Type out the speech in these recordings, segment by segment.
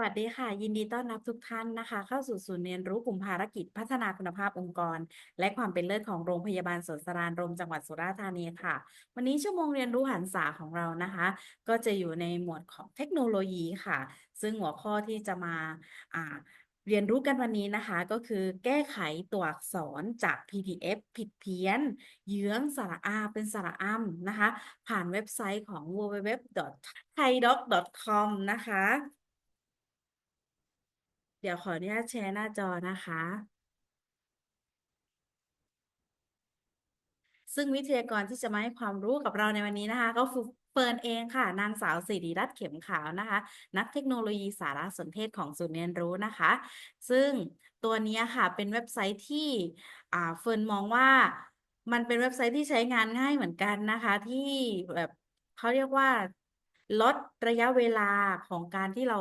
วัสดีค่ะ ยินดีต้อนรับทุกท่านนะคะ เข้าสู่ศูนย์เรียนรู้กลุ่มภารกิจพัฒนาคุณภาพองค์กร และความเป็นเลิศของโรงพยาบาลสวนสรานรมจังหวัดสุราษฎร์ธานีค่ะ วันนี้ชั่วโมงเรียนรู้หันษาของเรานะคะ ก็จะอยู่ในหมวดของเทคโนโลยีค่ะ ซึ่งหัวข้อที่จะมาอ่าเรียนรู้กันวันนี้นะคะก็คือแก้ไขตัวอักษรจาก PDF ผิดเพี้ยน เยื้องสระอาเป็นสระอ้ำนะคะ ผ่านเว็บไซต์ของ www.thaidoc.com นะคะ ดี๋ยวขออนุญาตแชร์หน้าจอนะคะ ซึ่งวิทยากรที่จะมาให้ความรู้กับเราในวันนี้นะคะ ก็คือเฟิร์นเองค่ะ นางสาวสิริรัตน์เข็มขาวนะคะ นักเทคโนโลยีสารสนเทศของศูนย์เรียนรู้นะคะ ซึ่งตัวนี้ค่ะเป็นเว็บไซต์ที่อ่าเฟิร์นมองว่ามันเป็นเว็บไซต์ที่ใช้งานง่ายเหมือนกันนะคะ ที่แบบเขาเรียกว่าลดระยะเวลาของการที่เรา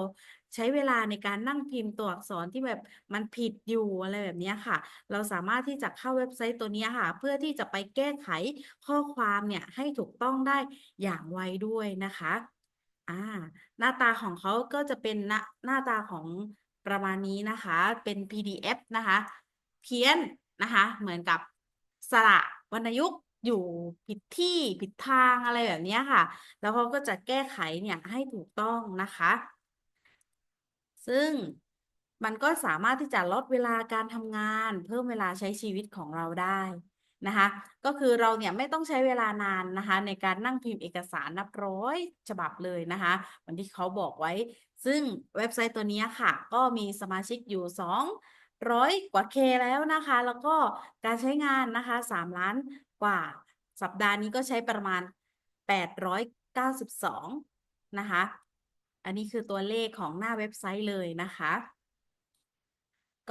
ใช้เวลาในการนั่งพิมพ์ตัวอักษรที่แบบมันผิดอยู่อะไรแบบนี้ค่ะ เราสามารถที่จะเข้าเว็บไซต์ตัวนี้ค่ะ เพื่อที่จะไปแก้ไขข้อความเนี่ยให้ถูกต้องได้อย่างไวด้วยนะคะอ่าหน้าตาของเขาก็จะเป็นหน้าหน้าตาของประมาณนี้นะคะ เป็น PDF นะคะ เพี้ยนนะคะ เหมือนกับสระวรรณยุกต์อยู่ผิดที่ผิดทางอะไรแบบนี้ค่ะ แล้วเขาก็จะแก้ไขเนี่ยให้ถูกต้องนะคะ ซึ่งมันก็สามารถที่จะลดเวลาการทำงาน เพิ่มเวลาใช้ชีวิตของเราได้นะคะ ก็คือเราเนี่ยไม่ต้องใช้เวลานานนะคะ ในการนั่งพิมพ์เอกสารนับร้อยฉบับเลยนะคะเหมือนที่เขาบอกไว้ ซึ่งเว็บไซต์ตัวนี้ค่ะ ก็มีสมาชิกอยู่สองร้อยกว่าเคแล้วนะคะ แล้วก็การใช้งานนะคะสามล้านกว่า สัปดาห์นี้ก็ใช้ประมาณแปดร้อยเก้าสิบสองนะคะ อันนี้คือตัวเลขของหน้าเว็บไซต์เลยนะคะ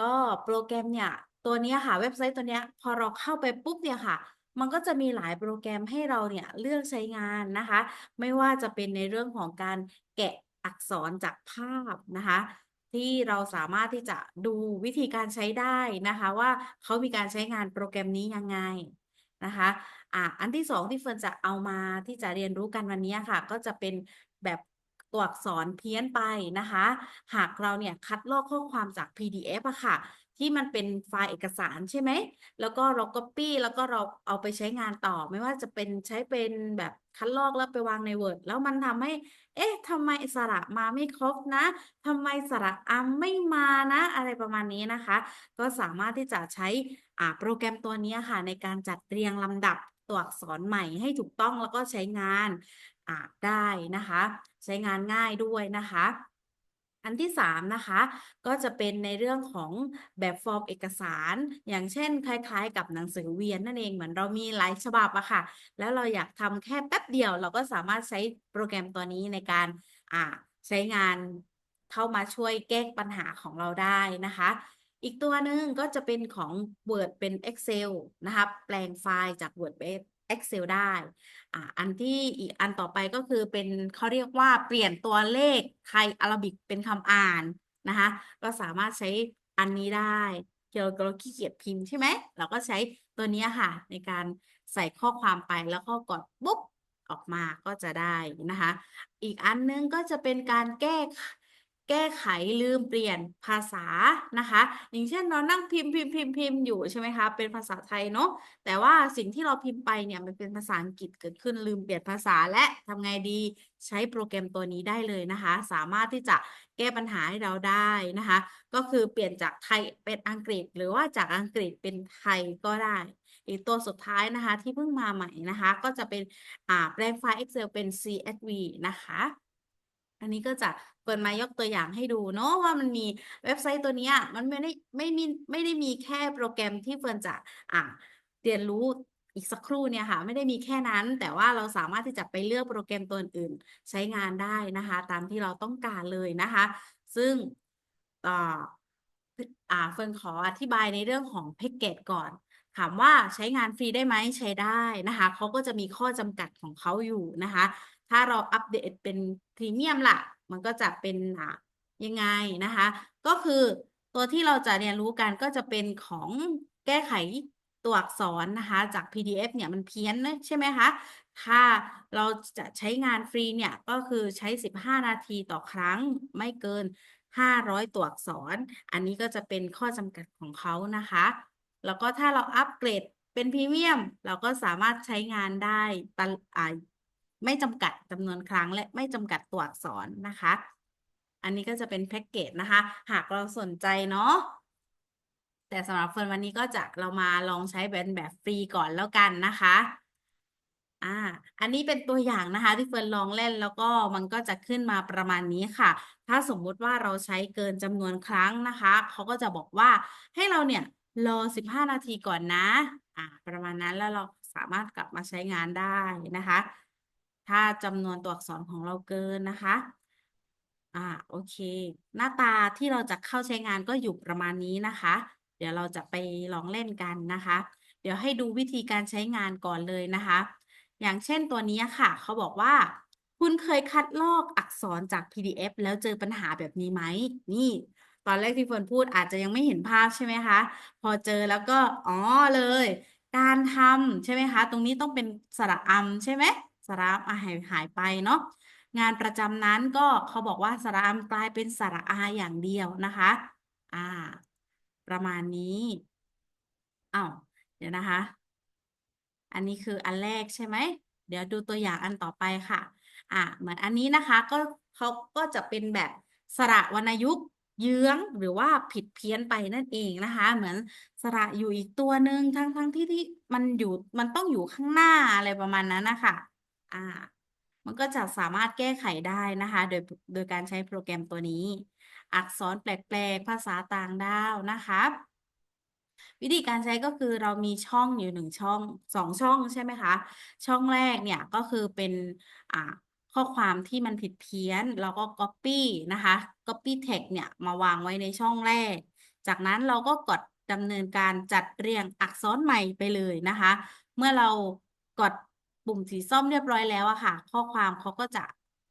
ก็โปรแกรมเนี่ย ตัวนี้ค่ะเว็บไซต์ตัวเนี้ยพอเราเข้าไปปุ๊บเนี่ยค่ะ มันก็จะมีหลายโปรแกรมให้เราเนี่ยเลือกใช้งานนะคะ ไม่ว่าจะเป็นในเรื่องของการแกะอักษรจากภาพนะคะที่เราสามารถที่จะดูวิธีการใช้ได้นะคะ ว่าเขามีการใช้งานโปรแกรมนี้ยังไงนะคะอะอันที่สองที่เฟิร์นจะเอามาที่จะเรียนรู้กันวันนี้ค่ะ ก็จะเป็นแบบ ตัวอักษรเพี้ยนไปนะคะ หากเราเนี่ยคัดลอกข้อความจาก PDF อะค่ะ ที่มันเป็นไฟล์เอกสารใช่ไหม แล้วก็เรา copy แล้วก็เราเอาไปใช้งานต่อ ไม่ว่าจะเป็นใช้เป็นแบบคัดลอกแล้วไปวางใน Word แล้วมันทำให้ เอ๊ะทำไมสระมาไม่ครบนะทำไมสระอัมไม่มานะ อะไรประมาณนี้นะคะ ก็สามารถที่จะใช้อ่าโปรแกรมตัวนี้ค่ะ ในการจัดเรียงลำดับตัวอักษรใหม่ให้ถูกต้องแล้วก็ใช้งาน อ่าได้นะคะ ใช้งานง่ายด้วยนะคะ อันที่สามนะคะ ก็จะเป็นในเรื่องของแบบฟอร์มเอกสาร อย่างเช่น คล้ายๆ กับหนังสือเวียนนั่นเองเหมือนเรามีหลายฉบับอะค่ะ แล้วเราอยากทำแค่แป๊บเดียว เราก็สามารถใช้โปรแกรมตัวนี้ในการอ่าใช้งานเข้ามาช่วยแก้ปัญหาของเราได้นะคะ อีกตัวหนึ่งก็จะเป็นของ Word เป็น Excel นะคะแปลงไฟล์จาก Word เป็น Excel ได้อ่าอันที่อีกอันต่อไปก็คือเป็นเขาเรียกว่าเปลี่ยนตัวเลขไทยอาราบิกเป็นคำอ่านนะคะก็สามารถใช้อันนี้ได้เกี่ยวกับเราขี้เกียจพิมพ์ใช่ไหมเราก็ใช้ตัวนี้ค่ะ ในการใส่ข้อความไปแล้วก็กดปุ๊บออกมาก็จะได้นะคะ อีกอันนึงก็จะเป็นการแก้ แก้ไขลืมเปลี่ยนภาษานะคะ อย่างเช่นเรานั่งพิมพ์พิมพ์พิมพ์พิมพ์อยู่ใช่ไหมคะเป็นภาษาไทยเนาะแต่ว่าสิ่งที่เราพิมพ์ไปเนี่ยมันเป็นภาษาอังกฤษเกิดขึ้นลืมเปลี่ยนภาษาและทำไงดีใช้โปรแกรมตัวนี้ได้เลยนะคะ สามารถที่จะแก้ปัญหาให้เราได้นะคะ ก็คือเปลี่ยนจากไทยเป็นอังกฤษ หรือว่าจากอังกฤษเป็นไทยก็ได้ อีกตัวสุดท้ายนะคะที่เพิ่งมาใหม่นะคะ ก็จะเป็นแปลงไฟล์ Excel เป็น CSV นะคะ อันนี้ก็จะเปิดมายกตัวอย่างให้ดูเนาะว่ามันมีเว็บไซต์ตัวนี้มันไม่ได้ไม่มีไม่ได้มีแค่โปรแกรมที่เฟิร์นจะอ่าเรียนรู้อีกสักครู่เนี่ยค่ะ ไม่ได้มีแค่นั้น แต่ว่าเราสามารถที่จะไปเลือกโปรแกรมตัวอื่นใช้งานได้นะคะ ตามที่เราต้องการเลยนะคะ ซึ่งอ่าอ่าเฟิร์นขออธิบายในเรื่องของแพ็กเกจก่อนถามว่าใช้งานฟรีได้ไหมใช้ได้นะคะเขาก็จะมีข้อจำกัดของเขาอยู่นะคะ ถ้าเราอัปเดตเป็นพรีเมียมล่ะ มันก็จะเป็นอะยังไงนะคะ ก็คือตัวที่เราจะเรียนรู้กันก็จะเป็นของแก้ไขตัวอักษรนะคะจาก PDF เนี่ยมันเพี้ยนใช่ไหมคะ ถ้าเราจะใช้งานฟรีเนี่ยก็คือใช้ 15 นาทีต่อครั้งไม่เกิน 500 ตัวอักษร อันนี้ก็จะเป็นข้อจำกัดของเขานะคะ แล้วก็ถ้าเราอัปเกรดเป็นพรีเมียม เราก็สามารถใช้งานได้ตลอ่ ไม่จำกัดจำนวนครั้งและไม่จำกัดตัวอักษรนะคะ อันนี้ก็จะเป็นแพ็กเกจนะคะ หากเราสนใจเนาะแต่สำหรับเฟิร์นวันนี้ก็จะเรามาลองใช้เป็นแบบฟรีก่อนแล้วกันนะคะอ่าอันนี้เป็นตัวอย่างนะคะ ที่เฟิร์นลองเล่นแล้วก็มันก็จะขึ้นมาประมาณนี้ค่ะ ถ้าสมมุติว่าเราใช้เกินจำนวนครั้งนะคะ เขาก็จะบอกว่าให้เราเนี่ยรอ 15 นาทีก่อนนะ อ่า ประมาณนั้นแล้วเราสามารถกลับมาใช้งานได้นะคะ ถ้าจำนวนตัวอักษรของเราเกินนะคะ อ่า โอเค หน้าตาที่เราจะเข้าใช้งานก็อยู่ประมาณนี้นะคะ เดี๋ยวเราจะไปลองเล่นกันนะคะ เดี๋ยวให้ดูวิธีการใช้งานก่อนเลยนะคะ อย่างเช่นตัวนี้ค่ะ เขาบอกว่า คุณเคยคัดลอกอักษรจาก PDF แล้วเจอปัญหาแบบนี้ไหม นี่ ตอนแรกที่เฟิร์นพูดอาจจะยังไม่เห็นภาพใช่ไหมคะ พอเจอแล้วก็ อ๋อเลย การทำใช่ไหมคะ ตรงนี้ต้องเป็นสระอำใช่ไหม สระอหายหายไปเนาะงานประจำนั้นก็เขาบอกว่าสระอำกลายเป็นสระอาอย่างเดียวนะคะ อ่า ประมาณนี้อ้าวเดี๋ยวนะคะ อันนี้คืออันแรกใช่ไหม เดี๋ยวดูตัวอย่างอันต่อไปค่ะ อ่าเหมือนอันนี้นะคะก็เขาก็จะเป็นแบบสระวรรณยุกต์เยื้องหรือว่าผิดเพี้ยนไปนั่นเองนะคะ เหมือนสระอยู่อีกตัวหนึ่งทั้งทั้งที่ที่มันอยู่มันต้องอยู่ข้างหน้าอะไรประมาณนั้นนะคะ อ่า มันก็จะสามารถแก้ไขได้นะคะ โดยโดยการใช้โปรแกรมตัวนี้ อักษรแปลกๆ ภาษาต่างดาวนะคะวิธีการใช้ก็คือเรามีช่องอยู่หนึ่งช่องสองช่องใช่ไหมคะ ช่องแรกเนี่ยก็คือเป็นอ่าข้อความที่มันผิดเพี้ยน เราก็ copy นะคะ copy text เนี่ยมาวางไว้ในช่องแรก จากนั้นเราก็กดดำเนินการจัดเรียงอักษรใหม่ไปเลยนะคะ เมื่อเรากด ปุ่มสีส้มเรียบร้อยแล้วอะค่ะ ข้อความเขาก็จะ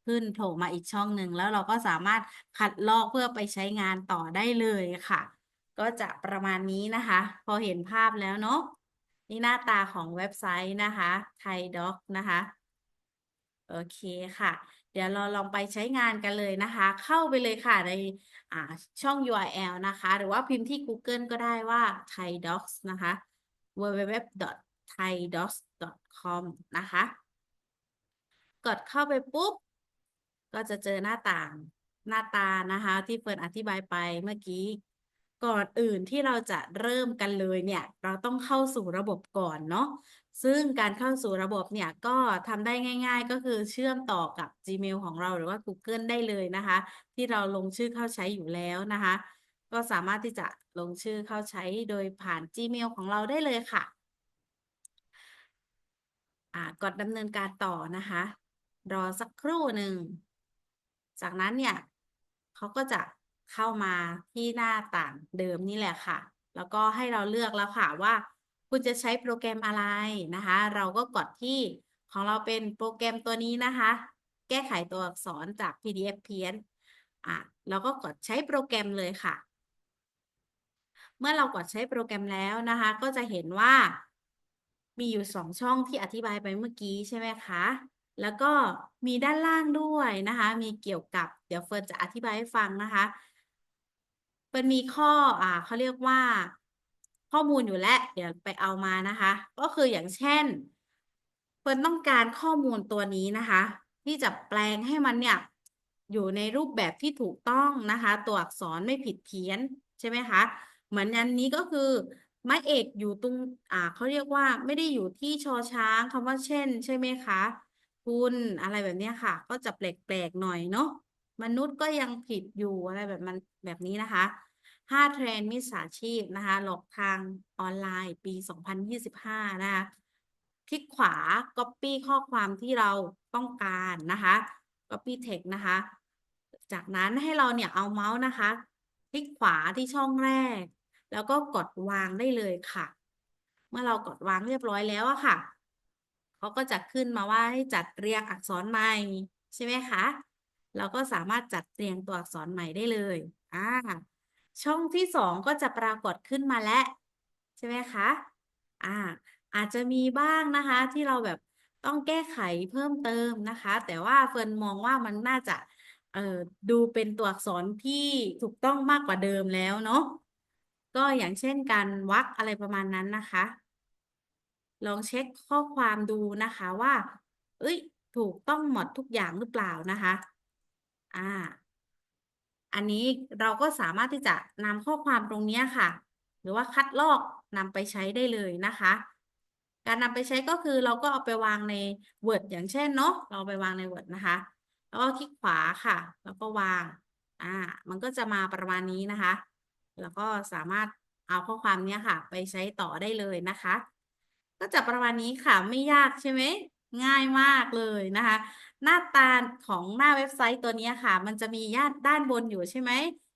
ขึ้นโผล่มาอีกช่องหนึ่งแล้วเราก็สามารถคัดลอกเพื่อไปใช้งานต่อได้เลยค่ะ ก็จะประมาณนี้นะคะ พอเห็นภาพแล้วเนาะนี่หน้าตาของเว็บไซต์นะคะไทยด็อกนะคะ โอเคค่ะ เดี๋ยวเราลองไปใช้งานกันเลยนะคะ เข้าไปเลยค่ะในช่อง URL นะคะ หรือว่าพิมพ์ที่ Google ก็ได้ว่า Thai Docs นะคะ thaidocs.com นะคะ กดเข้าไปปุ๊บ ก็จะเจอหน้าต่างหน้าตานะคะ ที่เฟิร์นอธิบายไปเมื่อกี้ ก่อนอื่นที่เราจะเริ่มกันเลยเนี่ย เราต้องเข้าสู่ระบบก่อนเนาะซึ่งการเข้าสู่ระบบเนี่ยก็ทำได้ง่าย ๆ ก็คือเชื่อมต่อกับ Gmail ของเราหรือว่า Google ได้เลยนะคะ ที่เราลงชื่อเข้าใช้อยู่แล้วนะคะ ก็สามารถที่จะลงชื่อเข้าใช้โดยผ่าน Gmail ของเราได้เลยค่ะ อ่ากดดำเนินการต่อนะคะ รอสักครู่หนึ่ง จากนั้นเนี่ยเขาก็จะเข้ามาที่หน้าต่างเดิมนี่แหละค่ะ แล้วก็ให้เราเลือกแล้วค่ะว่า คุณจะใช้โปรแกรมอะไรนะคะ เราก็กดที่ของเราเป็นโปรแกรมตัวนี้นะคะ แก้ไขตัวอักษรจาก PDF เพี้ยนอะเราก็กดใช้โปรแกรมเลยค่ะ เมื่อเรากดใช้โปรแกรมแล้วนะคะ ก็จะเห็นว่า มีอยู่สองช่องที่อธิบายไปเมื่อกี้ใช่ไหมคะ แล้วก็มีด้านล่างด้วยนะคะ มีเกี่ยวกับ เดี๋ยวเฟิร์นจะอธิบายให้ฟังนะคะเป็นมีข้ออ่าเขาเรียกว่า ข้อมูลอยู่แล้วเดี๋ยวไปเอามานะคะ ก็คืออย่างเช่นเฟิร์นต้องการข้อมูลตัวนี้นะคะ ที่จะแปลงให้มันเนี่ยอยู่ในรูปแบบที่ถูกต้องนะคะ ตัวอักษรไม่ผิดเพี้ยนใช่ไหมคะ เหมือนอันนี้ก็คือ ไม้เอกอยู่ตรงอ่าเขาเรียกว่าไม่ได้อยู่ที่ชอช้างคำว่าเช่น ใช่ไหมคะคุณอะไรแบบนี้ค่ะ ก็จะแปลกๆหน่อยเนาะมนุษย์ก็ยังผิดอยู่อะไรแบบมันแบบนี้นะคะห้าเทรนด์มิจฉาชีพนะคะ หลอกทางออนไลน์ปี 2025 นะคะ คลิกขวา Copy ข้อความที่เราต้องการนะคะ Copy text นะคะ จากนั้นให้เราเนี่ยเอาเมาส์นะคะ คลิกขวาที่ช่องแรก แล้วก็กดวางได้เลยค่ะ เมื่อเรากดวางเรียบร้อยแล้วอะค่ะเขาก็จะขึ้นมาว่าให้จัดเรียงอักษรใหม่ใช่ไหมคะ เราก็สามารถจัดเรียงตัวอักษรใหม่ได้เลยอ่าช่องที่สองก็จะปรากฏขึ้นมาแล้วใช่ไหมคะอ่าอาจจะมีบ้างนะคะที่เราแบบต้องแก้ไขเพิ่มเติมนะคะ แต่ว่าเฟิร์นมองว่ามันน่าจะเอ่อดูเป็นตัวอักษรที่ถูกต้องมากกว่าเดิมแล้วเนาะ ก็อย่างเช่นการวรรคอะไรประมาณนั้นนะคะ ลองเช็คข้อความดูนะคะว่า เอ้ย ถูกต้องหมดทุกอย่างหรือเปล่านะคะ อ่า อันนี้เราก็สามารถที่จะนำข้อความตรงนี้ค่ะ หรือว่าคัดลอกนำไปใช้ได้เลยนะคะ การนำไปใช้ก็คือเราก็เอาไปวางใน Word อย่างเช่นเนาะ เราเอาไปวางใน Word นะคะ แล้วก็คลิกขวาค่ะ แล้วก็วาง อ่า มันก็จะมาประมาณนี้นะคะ แล้วก็สามารถเอาข้อความเนี้ยค่ะ ไปใช้ต่อได้เลยนะคะ ก็จะประมาณนี้ค่ะไม่ยากใช่ไหมง่ายมากเลยนะคะ หน้าตาของหน้าเว็บไซต์ตัวนี้ค่ะ มันจะมีย่านด้านบนอยู่ใช่ไหม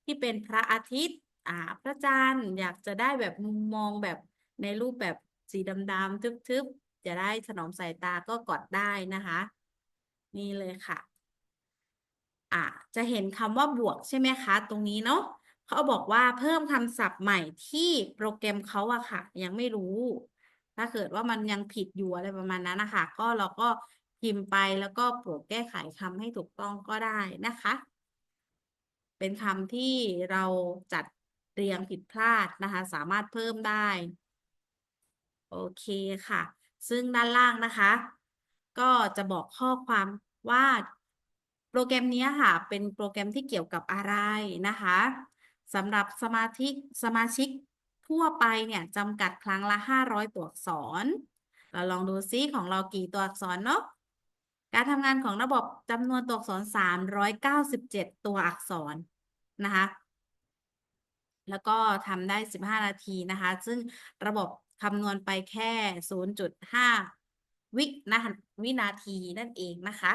ที่เป็นพระอาทิตย์อ่าพระจันทร์อยากจะได้แบบมุมมองแบบในรูปแบบสีดำๆทึบๆ จะได้ถนอมสายตาก็กดได้นะคะ นี่เลยค่ะอะจะเห็นคำว่าบวกใช่ไหมคะ ตรงนี้เนาะ เขาบอกว่าเพิ่มคำศัพท์ใหม่ที่โปรแกรมเขาอะค่ะ ยังไม่รู้ ถ้าเกิดว่ามันยังผิดอยู่อะไรประมาณนั้นนะคะ ก็เราก็พิมพ์ไปแล้วก็โปรดแก้ไขคำให้ถูกต้องก็ได้นะคะ เป็นคำที่เราจัดเรียงผิดพลาดนะคะ สามารถเพิ่มได้ โอเคค่ะ ซึ่งด้านล่างนะคะ ก็จะบอกข้อความว่าโปรแกรมนี้ค่ะ เป็นโปรแกรมที่เกี่ยวกับอะไรนะคะ สำหรับสมาชิกสมาชิกทั่วไปเนี่ยจำกัดครั้งละ 500 ตัวอักษร เราลองดูซิของเรากี่ตัวอักษรเนาะการทำงานของระบบจำนวนตัวอักษร 397 ตัวอักษรนะคะ แล้วก็ทำได้ 15 นาทีนะคะ ซึ่งระบบคำนวณไปแค่ 0.5 วินะวินาทีนั่นเองนะคะ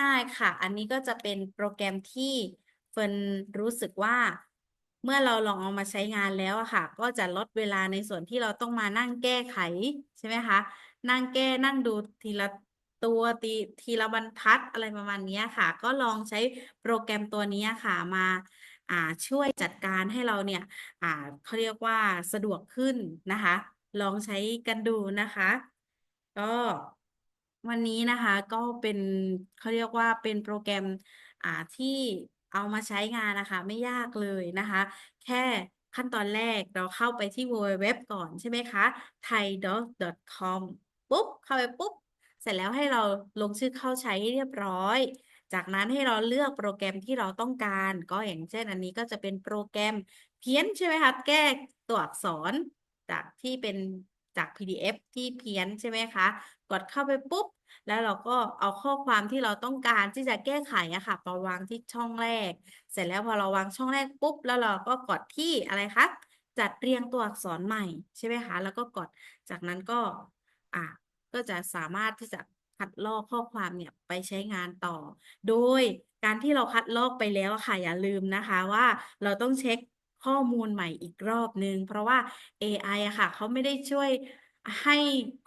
ง่ายๆค่ะ อันนี้ก็จะเป็นโปรแกรมที่ ฟิร์นรู้สึกว่าเมื่อเราลองเอามาใช้งานแล้วอะค่ะ ก็จะลดเวลาในส่วนที่เราต้องมานั่งแก้ไขใช่ไหมคะ นั่งแก้นั่งดูทีละตัวตีทีละบรรทัดอะไรประมาณนี้ค่ะ ก็ลองใช้โปรแกรมตัวนี้ค่ะมาช่วยจัดการให้เราเนี่ยเขาเรียกว่าสะดวกขึ้นนะคะ ลองใช้กันดูนะคะ ก็วันนี้นะคะก็เป็นเขาเรียกว่าเป็นโปรแกรมที่ เอามาใช้งานนะคะ ไม่ยากเลยนะคะ แค่ขั้นตอนแรกเราเข้าไปที่ www ก่อนใช่ไหมคะ thaidoc.com ปุ๊บ เข้าไปปุ๊บ เสร็จแล้วให้เราลงชื่อเข้าใช้เรียบร้อย จากนั้นให้เราเลือกโปรแกรมที่เราต้องการ ก็อย่างเช่นอันนี้ก็จะเป็นโปรแกรมเพี้ยนใช่ไหมคะ แก้ตัวอักษรจากที่เป็นจาก PDF ที่เพี้ยนใช่ไหมคะ กดเข้าไปปุ๊บ แล้วเราก็เอาข้อความที่เราต้องการที่จะแก้ไขอะค่ะไปวางที่ช่องแรก เสร็จแล้วพอเราวางช่องแรกปุ๊บ แล้วเราก็กดที่อะไรคะจัดเรียงตัวอักษรใหม่ใช่ไหมคะแล้วก็กดจากนั้นก็อะก็จะสามารถที่จะคัดลอกข้อความเนี่ยไปใช้งานต่อ โดยการที่เราคัดลอกไปแล้วค่ะอย่าลืมนะคะว่าเราต้องเช็คข้อมูลใหม่อีกรอบนึง เพราะว่า AI อะค่ะเขาไม่ได้ช่วย ให้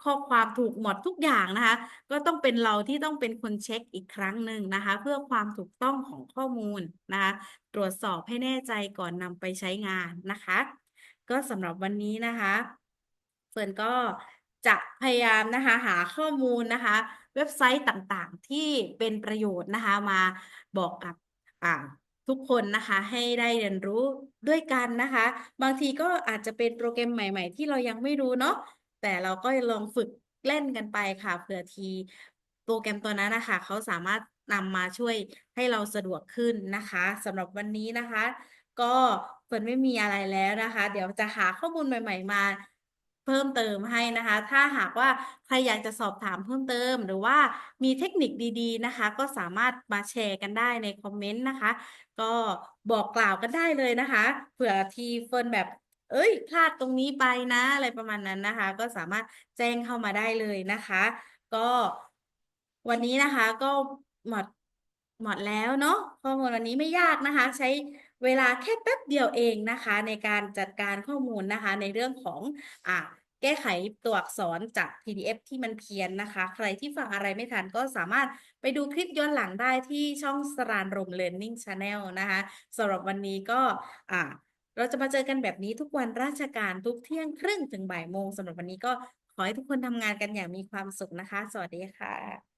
ข้อความถูกหมดทุกอย่างนะคะ ก็ต้องเป็นเราที่ต้องเป็นคนเช็คอีกครั้งหนึ่งนะคะ เพื่อความถูกต้องของข้อมูลนะคะ ตรวจสอบให้แน่ใจก่อนนำไปใช้งานนะคะ ก็สำหรับวันนี้นะคะเฟิร์นก็จะพยายามนะคะหาข้อมูลนะคะ เว็บไซต์ต่างๆ ที่เป็นประโยชน์นะคะมาบอกกับอ่าทุกคนนะคะให้ได้เรียนรู้ด้วยกันนะคะ บางทีก็อาจจะเป็นโปรแกรมใหม่ ๆ ที่เรายังไม่รู้เนาะ แต่เราก็ลองฝึกเล่นกันไปค่ะเผื่อทีโปรแกรมตัวนั้นนะคะเขาสามารถนำมาช่วยให้เราสะดวกขึ้นนะคะสำหรับวันนี้นะคะ ก็เฟิร์นไม่มีอะไรแล้วนะคะ เดี๋ยวจะหาข้อมูลใหม่ ๆ มาเพิ่มเติมให้นะคะ ถ้าหากว่าใครอยากจะสอบถามเพิ่มเติม หรือว่ามีเทคนิคดีๆนะคะ ก็สามารถมาแชร์กันได้ในคอมเมนต์นะคะ ก็บอกกล่าวกันได้เลยนะคะ เผื่อทีเฟิร์นแบบ เอ้ย พลาดตรงนี้ไปนะ อะไรประมาณนั้นนะคะ ก็สามารถแจ้งเข้ามาได้เลยนะคะ ก็วันนี้นะคะก็หมดหมดแล้วเนาะข้อมูลวันนี้ไม่ยากนะคะ ใช้เวลาแค่แป๊บเดียวเองนะคะ ในการจัดการข้อมูลนะคะ ในเรื่องของอ่าแก้ไขตัวอักษรจาก PDF ที่มันเพี้ยนนะคะ ใครที่ฟังอะไรไม่ทันก็สามารถไปดูคลิปย้อนหลังได้ที่ช่องสรานรม Learning Channel นะคะสำหรับวันนี้ก็อ่า เราจะมาเจอกันแบบนี้ทุกวันราชการทุกเที่ยงครึ่งถึงบ่ายโมงสำหรับวันนี้ก็ขอให้ทุกคนทำงานกันอย่างมีความสุขนะคะ สวัสดีค่ะ